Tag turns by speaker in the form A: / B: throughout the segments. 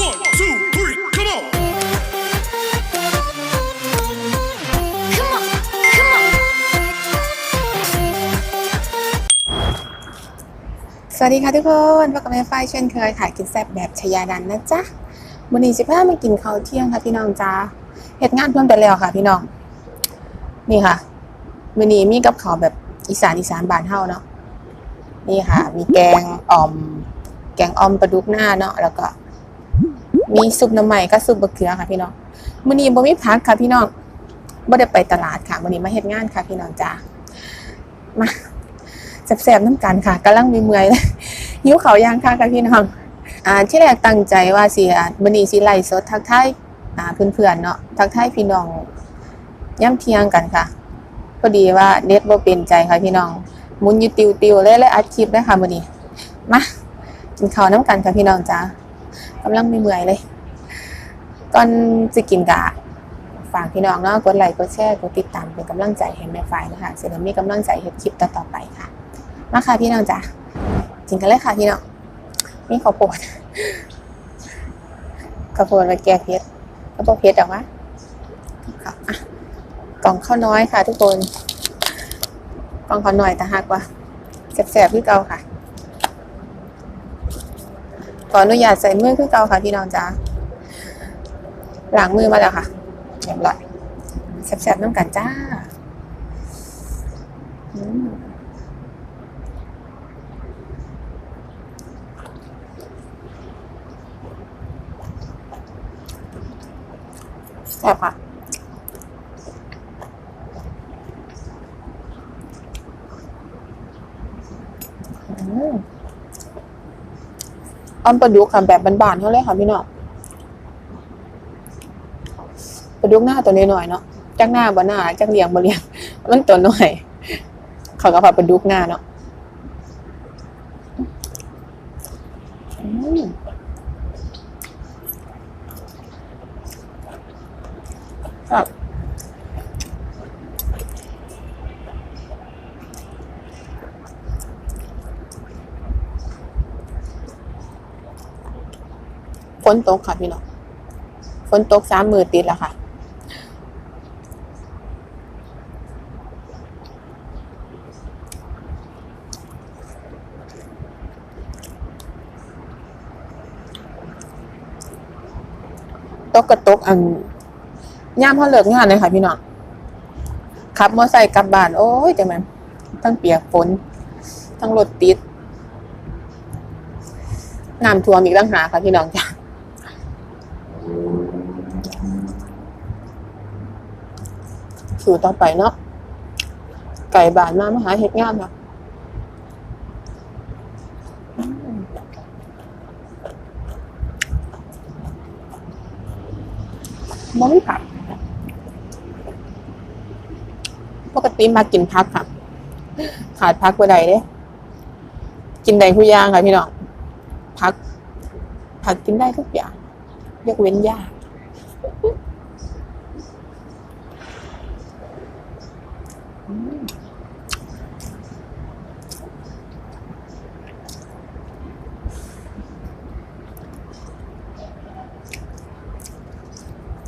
A: สวัสดีค่ะทุกคนพบกับแม่ฝ้ายเช่นเคยค่ะกินแซ่บแบบชยาดันนะจ๊ะวันนี้สิพามากินข้าวเที่ยงค่ะพี่น้องจ้าเหตุงานเพิ่มแต่แล้วค่ะ พี่น้อง นี่ค่ะวันนี้มีกับข้าวแบบอีสานอีสานบ้านเฮาเนาะนี่ค่ะ มีแกงอ่อม แกงอ่อมปลาดุกหน้าเนาะแล้วก็ มีซุปน้ำใหม่กับซุปบะเขือค่ะพี่น้องวันนี้บ่มีพักค่ะพี่น้องบ่ได้ไปตลาดค่ะวันนี้มาเฮ็ดงานค่ะพี่น้องจ้ามาแซ่บๆน้ำกันค่ะกำลังมีเมื่อยเลยหิวเขายางค่ะค่ะพี่น้องอ่าที่แรกตั้งใจว่าสิอ่ามื้อนี้สิไล่สดทักทายอ่าเพื่อนๆเนาะทักทายพี่น้องย่ำเที่ยงกันค่ะพอดีว่าเน็ตบ่เป็นใจค่ะพี่น้องมุนอยู่ติวๆเลยเลยอัดคลิปเลยค่ะมื้อนี้มากินข้าวน้ำกันค่ะพี่น้องจ้า กำลังไมีเมื่อยเลย ก่อนจะกินกะฝากพี่น้องเนาะกดไลค์กดแชร์กดติดตามเป็นกำลังใจให้แม่ฝ่ายนะคะเสร็จะได้มีกำลังใจเฮ็ดคลิปต่อๆไปค่ะ มาค่ะพี่น้องจ้ากินกันเลยค่ะพี่น้องมีข้าวโพดข้าวโพดมาแก้เผ็ดข้าวโพดเผ็ดออกมาค่ะอะกล่องข้าวน้อยค่ะ ทุกคน กล่องข้าวน้อยแต่หักว่าแสบๆคือเกาค่ะ ขออนุญาตใส่มือคือเก่าค่ะพี่น้องจ้าล้างมือมาแล้วค่ะเรียบร้อยแสบๆน้ำกันจ้าแซ่บค่ะอืม ออนปลาดุกค่ะแบบบานๆเท่าเลยค่ะพี่น้องปลาดุกหน้าตัวน้อยๆเนาะจักหน้าบ่หน้าจักเลี้ยงบ่เลี้ยง มันตัวน้อยเขาก็พาปลาดุกหน้าเนาะอืม ครับ ฝนตกค่ะพี่น้องฝนตกสามมือติดแล้วค่ะ ตกกระตกอันย่ามเขาเลิกงานเลยค่ะพี่น้องขับมอไซค์กลับบ้าน โอ้ยจังแม่นทั้งเปียกฝน ทั้งรถติดน้ำท่วมอีกต่างหาค่ะพี่น้องจ้ะ สู่ต่อไปเนาะไก่บานมามหาเห็ดงานค่ะมบ่มีผักปกติมากินพักค่ะ ขาดพักบ่ได้เด้กินได้ทุกอย่างค่ะพี่น้องพัก ผักกินได้ทุกอย่างยกเว้นหญ้าอื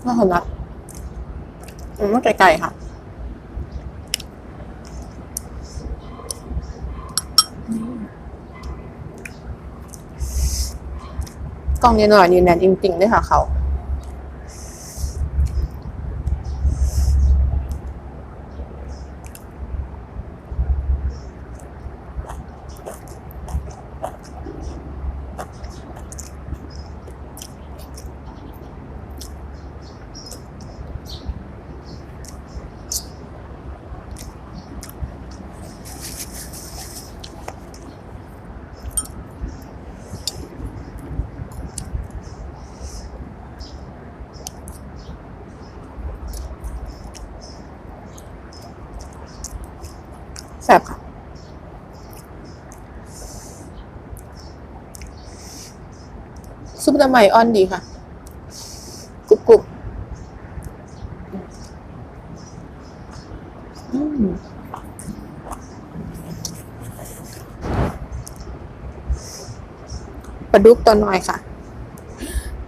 A: น่าสนักอืมไก่ๆค่ะกล้องนี้หน่อยนี่แน่นจริงๆเลยค่ะเขา แซ่บค่ะซุปน้ำใหม่อ่อนดีค่ะกรุบกรุบอืมปลาดุกตัวหน้อยค่ะ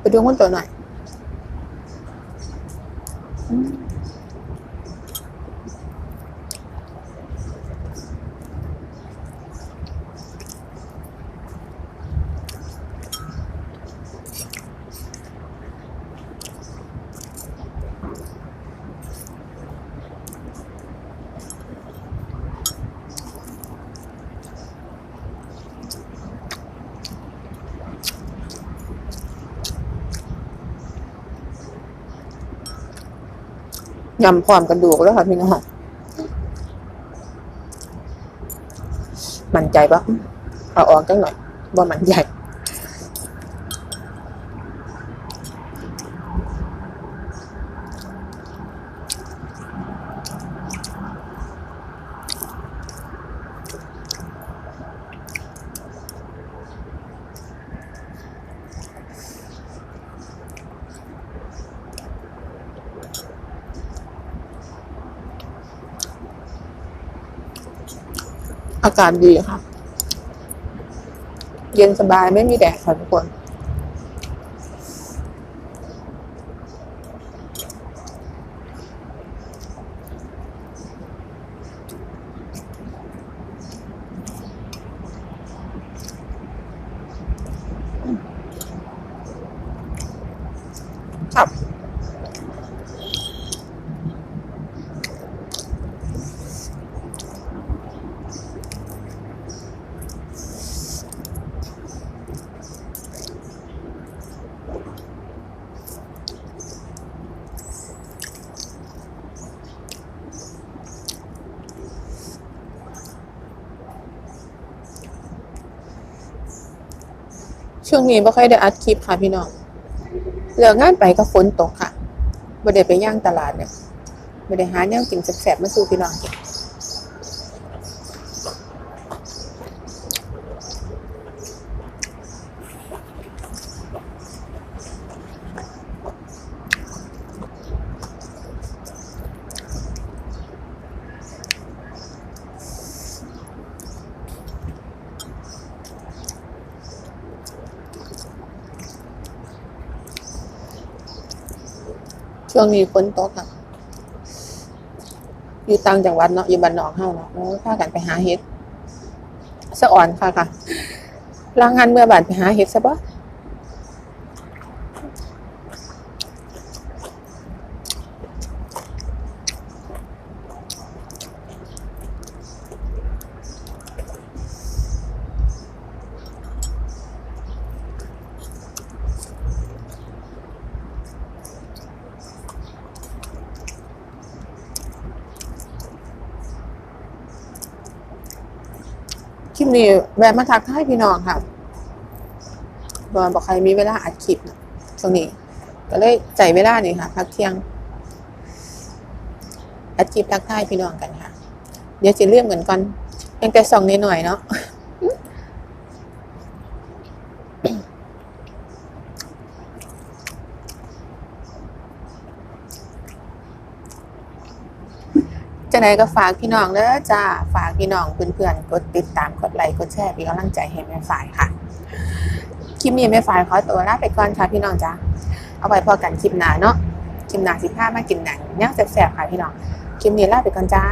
A: ปลาดุกมันตัวหน่อยอื ยำความกระดูกแล้วค่ะพี่น้องมั่นใจปะเอาออกจังหน่อยว่ามันใจ อากาศดีค่ะ เย็นสบายไม่มีแดดค่ะทุกคนครับ ช่วงนี้ไม่ค่อยได้อัดคลิปค่ะพี่น้องเลิกงานไปก็ฝนตกค่ะไม่ได้ไปย่างตลาดเนี่ยไม่ได้หาแนวกินแสบๆมาสู่พี่น้องกิน ช่วงนี้ฝนตกค่ะ อยู่ต่างจังหวัดเนาะอยู่บ้านนอกเฮาเนาะโอ้พากันไปหาเห็ดสะอ่อนค่ะค่ะลางงานเมื่อบานไปหาเห็ดซะบ่ ลิปนี้แวะมาทักทายพี่น้องค่ะบอบอกใครมีเวลาอัดคลิปนะช่วงนี้ ก็เลยใจเวลานี่ค่ะพักเที่ยงอัดคลิปทักทายพี่น้องกันค่ะ เดี๋ยวจะเรื่อมกันก่อนยังแต่ส่องนิดหน่อยเนาะ จะไหนก็ฝากพี่น้องเด้อจ้าฝากพี่น้องเพื่อนๆกดติดตามกดไลค์กดแชร์เป็นกำลังใจให้แม่ฝ่ายค่ะคลิปนี้แม่ฝ่ายขอตัวลาไปก่อนค่ะพี่น้องจ้าเอาไว้พอกันคลิปหน้าเนาะคลิปหน้าสิบห้ามากินหนังย่ยแสบๆค่ะพี่น้องคลิปนี้ลาไปก่อนจ้า